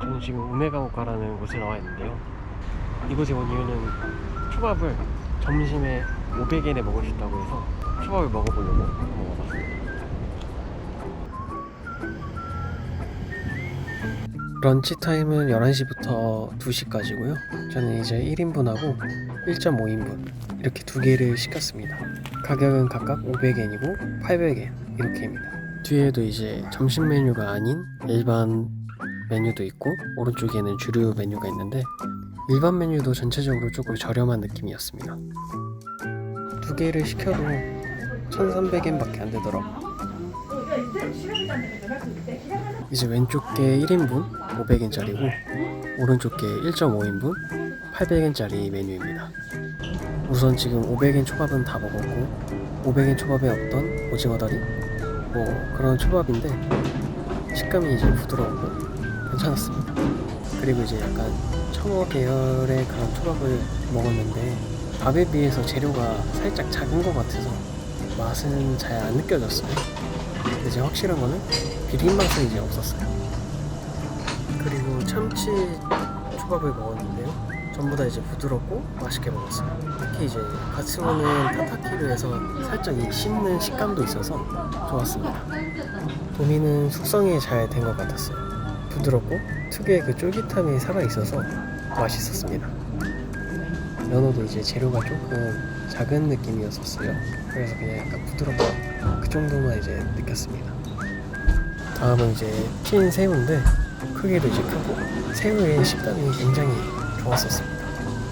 저는 지금 우메가오카라는 곳에 나와 있는데요. 이곳에 온 이유는 초밥을 점심에 500엔에 먹을 수 있다고 해서 초밥을 먹어보려고 먹어봤습니다. 런치 타임은 11시부터 2시까지고요. 저는 이제 1인분하고 1.5인분 이렇게 두 개를 시켰습니다. 가격은 각각 500엔이고 800엔 이렇게입니다. 뒤에도 이제 점심 메뉴가 아닌 일반 메뉴도 있고 오른쪽에는 주류 메뉴가 있는데 일반 메뉴도 전체적으로 조금 저렴한 느낌이었습니다. 두 개를 시켜도 1,300엔밖에 안 되더라고요. 이제 왼쪽 게 1인분 500엔짜리고 오른쪽 게 1.5인분 800엔짜리 메뉴입니다. 우선 지금 500엔 초밥은 다 먹었고 500엔 초밥에 없던 오징어 다리 뭐 그런 초밥인데 식감이 이제 부드럽고 괜찮았습니다. 그리고 이제 약간 청어 계열의 그런 초밥을 먹었는데 밥에 비해서 재료가 살짝 작은 것 같아서 맛은 잘 안 느껴졌어요. 이제 확실한 거는 비린 맛은 이제 없었어요. 그리고 참치 초밥을 먹었는데요. 전부 다 이제 부드럽고 맛있게 먹었어요. 특히 이제 같이 오는 타타키를 해서 살짝 이 씹는 식감도 있어서 좋았습니다. 도미는 숙성이 잘 된 것 같았어요. 부드럽고 특유의 그 쫄깃함이 살아 있어서 맛있었습니다. 연어도 이제 재료가 조금 작은 느낌이었었어요. 그래서 그냥 약간 부드럽고 그 정도만 이제 느꼈습니다. 다음은 이제 핀 새우인데 크기도 이제 크고 새우의 식감이 굉장히 좋았었습니다.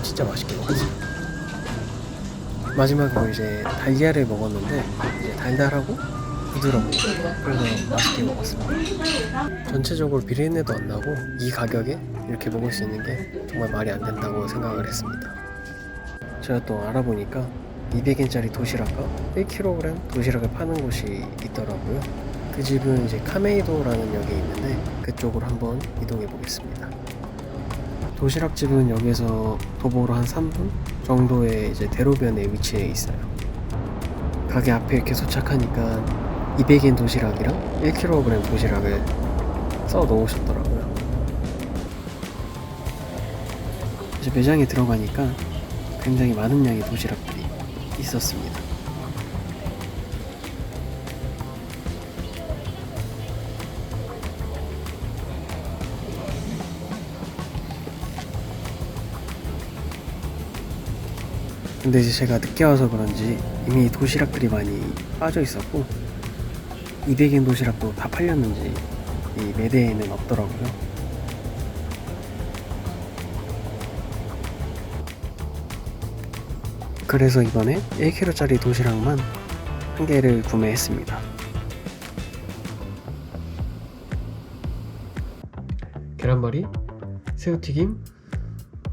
진짜 맛있게 먹었어요. 마지막으로 이제 달걀을 먹었는데 이제 달달하고 부드럽고 그래서 맛있게 먹었습니다. 전체적으로 비린내도 안 나고 이 가격에 이렇게 먹을 수 있는 게 정말 말이 안 된다고 생각을 했습니다. 제가 또 알아보니까 200엔짜리 도시락과 1kg 도시락을 파는 곳이 있더라고요. 그 집은 이제 카메이도라는 역에 있는데 그쪽으로 한번 이동해 보겠습니다. 도시락 집은 여기서 도보로 한 3분 정도의 이제 대로변에 위치해 있어요. 가게 앞에 이렇게 도착하니까 200엔 도시락이랑 1kg 도시락을 써 놓으셨더라고요. 이제 매장에 들어가니까 굉장히 많은 양의 도시락들이 있었습니다. 근데 이제 제가 늦게 와서 그런지 이미 도시락들이 많이 빠져 있었고 200엔 도시락도 다 팔렸는지 이 매대에는 없더라고요. 그래서 이번에 1kg짜리 도시락만 한 개를 구매했습니다. 계란말이, 새우튀김,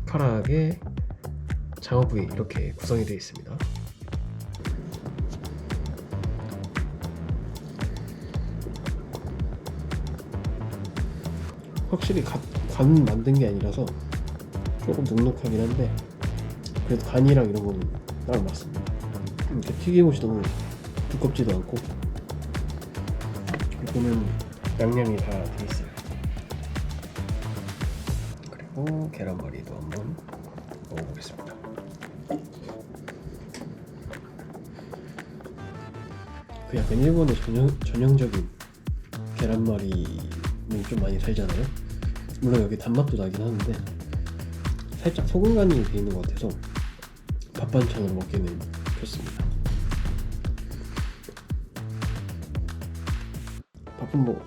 카라age, 장어구이 이렇게 구성이 되어 있습니다. 확실히 간, 간 만든 게 아니라서 조금 눅눅하긴 한데 그래도 간이랑 이런 거는 딱 맞습니다. 이렇게 튀김옷이 너무 두껍지도 않고 보면 양념이 다 돼 있어요. 그리고 계란말이도 한번 먹어보겠습니다. 그 약간 일본의 전형, 전형적인 계란말이는 좀 많이 살잖아요. 물론 여기 단맛도 나긴 하는데 살짝 소금 간이 돼 있는 것 같아서 밥 반찬으로 먹기는 좋습니다. 밥은 뭐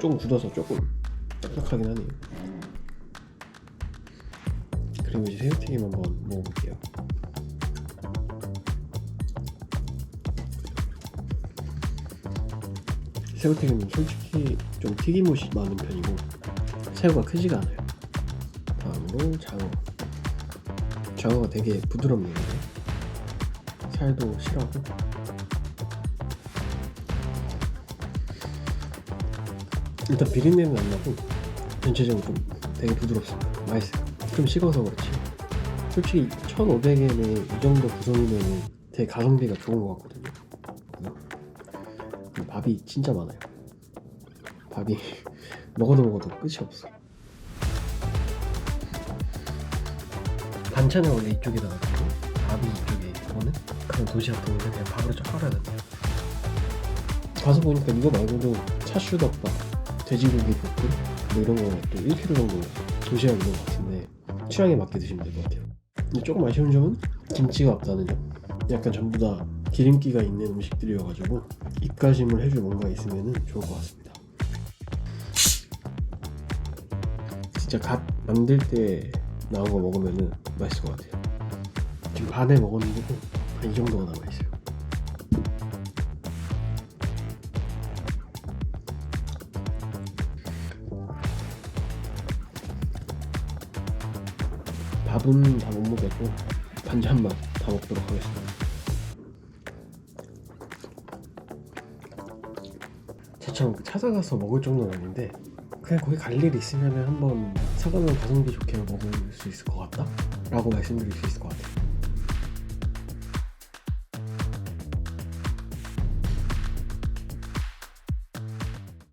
조금 굳어서 조금 딱딱하긴 하네요. 그리고 이제 새우튀김 한번 먹어볼게요. 새우튀김은 솔직히 좀 튀김옷이 많은 편이고 새우가 크지가 않아요. 다음으로 장어. 장어가 되게 부드럽네요. 살도 실하고. 일단 비린내는 안 나고 전체적으로 좀 되게 부드럽습니다. 맛있어요. 좀 식어서 그렇지. 솔직히 1,500엔에 이 정도 구성이면 되게 가성비가 좋은 것 같거든요. 밥이 진짜 많아요. 밥이 먹어도 먹어도 끝이 없어. 반찬을 원래 이쪽에다가 두고 밥이 이쪽에 있고는 그런 도시락 도우면 그냥 밥으로 쫙 빨아야겠다. 가서 보니까 이거 말고도 차슈덮밥, 돼지고기 볶음 뭐 이런 거또 1kg 정도 도시락 있는 것 같은데 취향에 맞게 드시면 될 것 같아요. 근데 조금 아쉬운 점은 김치가 없다는 점. 약간 전부 다 기름기가 있는 음식들이어가지고 입가심을 해줄 뭔가 있으면 좋을 것 같습니다. 진짜 갓 만들 때 나온 거 먹으면 맛있을 것 같아요. 지금 반에 먹었는데도 한이 정도가 남아 있어요. 밥은 다 못 먹겠고 반찬만 다 먹도록 하겠습니다. 저처럼 찾아가서 먹을 정도는 아닌데 그냥 거기 갈 일 있으면 한번 사가면 가성비 좋게 먹을 수 있을 것 같다? 라고 말씀드릴 수 있을 것 같아요